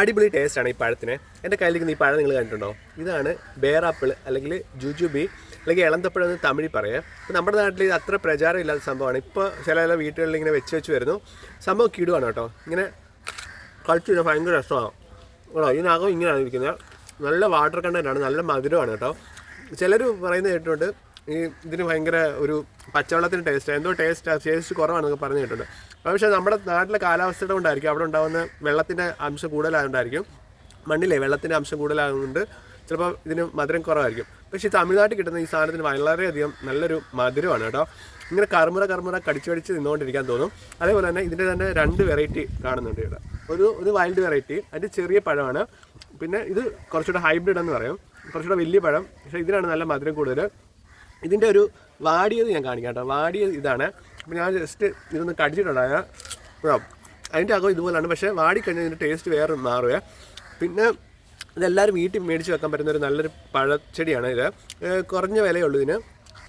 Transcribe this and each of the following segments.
അടിപൊളി ടേസ്റ്റാണ് ഈ പഴത്തിന്. എന്റെ കയ്യിലിരിക്കുന്ന ഈ പഴം നിങ്ങൾ കണ്ടിട്ടുണ്ടോ? ഇതാണ് ബേറാപ്പിൾ അല്ലെങ്കിൽ ജുജുബി അല്ലെങ്കിൽ ഇളന്തപ്പഴം എന്ന് തമിഴിൽ പറയാം. അപ്പോൾ നമ്മുടെ നാട്ടിൽ ഇത് അത്ര പ്രചാരം ഇല്ലാത്ത സംഭവമാണ്. ഇപ്പോൾ ചില ചില വീട്ടുകളിൽ ഇങ്ങനെ വെച്ച് വെച്ച് വരുന്നു. സംഭവം കിടുവാണ് കേട്ടോ. ഇങ്ങനെ കളിച്ചു കഴിഞ്ഞാൽ ഭയങ്കര രസമാണ് കേട്ടോ ഇതിനകം ഇങ്ങനെയാണ് ഇരിക്കുന്നത്. നല്ല വാട്ടർ കണ്ടന്റാണ് നല്ല മധുരമാണ് കേട്ടോ. ചിലർ പറയുന്നത് കേട്ടിട്ടുണ്ട് ഈ ഇതിന് ഭയങ്കര ഒരു പച്ചവെള്ളത്തിന് ടേസ്റ്റ് എന്തോ ടേസ്റ്റ് ടേസ്റ്റ് കുറവാണെന്നൊക്കെ പറഞ്ഞു കേട്ടിട്ടുണ്ട്. പക്ഷേ നമ്മുടെ നാട്ടിലെ കാലാവസ്ഥയുടെ കൊണ്ടായിരിക്കും അവിടെ ഉണ്ടാകുന്ന വെള്ളത്തിന്റെ അംശം കൂടുതലായതുകൊണ്ടായിരിക്കും. മണ്ണിലെ വെള്ളത്തിന്റെ അംശം കൂടുതലായതുകൊണ്ട് ചിലപ്പോൾ ഇതിന് മധുരം കുറവായിരിക്കും. പക്ഷേ തമിഴ്നാട്ടിൽ കിട്ടുന്ന ഈ സാധനത്തിന് വളരെയധികം നല്ലൊരു മധുരമാണ് കേട്ടോ. ഇങ്ങനെ കറുമുറ കറുമുറ കടിച്ചു കടിച്ച് നിന്നുകൊണ്ടിരിക്കാൻ തോന്നും. അതേപോലെ തന്നെ ഇതിന്റെ തന്നെ രണ്ട് വെറൈറ്റി കാണുന്നുണ്ട് ഇവിടെ. ഒരു ഒരു വൈൽഡ് വെറൈറ്റി അതിന്റെ ചെറിയ പഴമാണ്. പിന്നെ ഇത് കുറച്ചുകൂടെ ഹൈബ്രിഡ് എന്ന് പറയും. കുറച്ചുകൂടെ വലിയ പഴം. പക്ഷേ ഇതിനാണ് നല്ല മധുരം കൂടുതൽ. ഇതിന്റെ ഒരു വാടിയത് ഞാൻ കാണിക്കാം കേട്ടോ. വാടിയത് ഇതാണ്. അപ്പോൾ ഞാൻ ജസ്റ്റ് ഇതൊന്ന് കടിച്ചിട്ടുണ്ടായ അതിന്റെ അകം ഇതുപോലെയാണ് പക്ഷേ വാടിക്കഴിഞ്ഞാൽ ഇതിന്റെ ടേസ്റ്റ് വേറെ മാറുക പിന്നെ ഇതെല്ലാവരും വീട്ടിൽ മേടിച്ച് വെക്കാൻ പറ്റുന്ന ഒരു നല്ലൊരു പഴച്ചെടിയാണ് ഇത്. കുറഞ്ഞ വിലയുള്ളൂ ഇതിന്.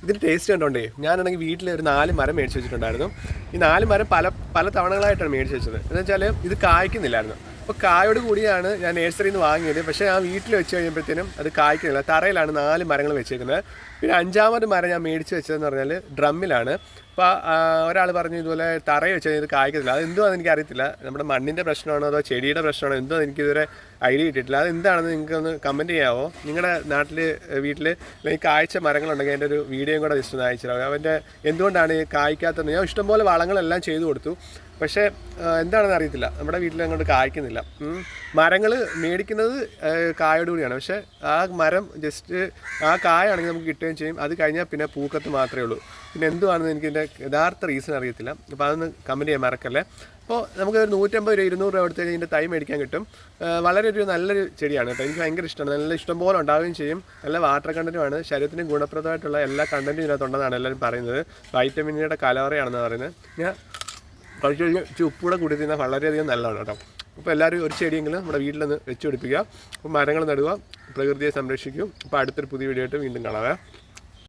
ഇതിന്റെ ടേസ്റ്റ് കണ്ടോണ്ടേ ഞാനാണെങ്കിൽ വീട്ടിൽ ഒരു നാല് മരം മേടിച്ച് വെച്ചിട്ടുണ്ടായിരുന്നു. ഈ നാല് മരം പല പല തവണകളായിട്ടാണ് മേടിച്ച് വെച്ചത്. എന്ന് വെച്ചാൽ ഇത് കായ്ക്കുന്നില്ലായിരുന്നു. അപ്പോൾ കായോട് കൂടിയാണ് ഞാൻ നേഴ്സറിയിൽ നിന്ന് വാങ്ങിയത്. പക്ഷേ ഞാൻ വീട്ടിൽ വെച്ച് കഴിയുമ്പോഴത്തേനും അത് കായ്ക്കുന്നില്ല. തറയിലാണ് നാല് മരങ്ങൾ വെച്ചേക്കുന്നത്. പിന്നെ അഞ്ചാമത് മരം ഞാൻ മേടിച്ച് വെച്ചതെന്ന് പറഞ്ഞാൽ ഡ്രമ്മിലാണ്. അപ്പോൾ ഒരാൾ പറഞ്ഞു ഇതുപോലെ തറ വെച്ച് കഴിഞ്ഞാൽ ഇത് കായ്ക്കത്തില്ല. അത് എന്തുവാണെന്ന് എനിക്ക് അറിയത്തില്ല നമ്മുടെ മണ്ണിന്റെ പ്രശ്നമാണോ അതോ ചെടിയുടെ പ്രശ്നമാണോ? എന്തോ എനിക്കിതുവരെ ഐഡിയ കിട്ടിയിട്ടില്ല. അത് എന്താണെന്ന് നിങ്ങൾക്കൊന്ന് കമന്റ് ചെയ്യാമോ നിങ്ങളുടെ നാട്ടിൽ വീട്ടിൽ അല്ലെങ്കിൽ കായ്ച്ച മരങ്ങളുണ്ടെങ്കിൽ എന്റെ ഒരു വീഡിയോയും കൂടെ ജസ്റ്റ് ഒന്ന് അയച്ചു തരാം അവന്റെ എന്തുകൊണ്ടാണ് കായ്ക്കാത്തത് ഞാൻ ഇഷ്ടംപോലെ വളങ്ങളെല്ലാം ചെയ്തു കൊടുത്തു. പക്ഷേ എന്താണെന്ന് അറിയത്തില്ല. നമ്മുടെ വീട്ടിൽ അങ്ങോട്ട് കായ്ക്കുന്നില്ല. മരങ്ങൾ മേടിക്കുന്നത് കായോട് കൂടിയാണ്. പക്ഷേ ആ മരം ജസ്റ്റ് ആ കായാണെങ്കിൽ നമുക്ക് കിട്ടുകയും ചെയ്യും. അത് കഴിഞ്ഞാൽ പിന്നെ പൂക്കത്ത് മാത്രമേ ഉള്ളൂ. പിന്നെ എന്തുവാണെന്ന് എനിക്ക് ഇതിന്റെ യഥാർത്ഥ റീസൺ അറിയത്തില്ല. അപ്പോൾ അതൊന്ന് കമന്റ് ചെയ്യാൻ മറക്കല്ലേ. അപ്പോൾ നമുക്ക് ഒരു നൂറ്റമ്പത് രൂപ ഇരുന്നൂറ് രൂപ എടുത്ത് കഴിഞ്ഞാൽ ഇതിന്റെ തൈ മേടിക്കാൻ കിട്ടും. വളരെ ഒരു നല്ലൊരു ചെടിയാണ് കേട്ടോ. എനിക്ക് ഭയങ്കര ഇഷ്ടമാണ്. നല്ല ഇഷ്ടം പോലെ ഉണ്ടാവുകയും ചെയ്യും. നല്ല വാട്ടർ കണ്ടന്റുമാണ് ശരീരത്തിന് ഗുണപ്രദമായിട്ടുള്ള എല്ലാ കണ്ടന്റും ഇതിനകത്തുണ്ടെന്നാണ് എല്ലാവരും പറയുന്നത്. വൈറ്റമിനിയുടെ കലവറയാണെന്ന് പറയുന്നത്. ഞാൻ കഴിച്ച് കഴിഞ്ഞ് ഇച്ചിരി ഉപ്പൂടെ കൂടി തിന്നാൽ വളരെയധികം നല്ലതാണ് കേട്ടോ. അപ്പോൾ എല്ലാവരും ഒരു ചെടിയെങ്കിലും നമ്മുടെ വീട്ടിലൊന്ന് വെച്ച് പിടിപ്പിക്കുക. അപ്പോൾ മരങ്ങൾ നടുക പ്രകൃതിയെ സംരക്ഷിക്കും. അപ്പോൾ അടുത്തൊരു പുതിയ വീഡിയോ ആയിട്ട് വീണ്ടും കാണാവേ.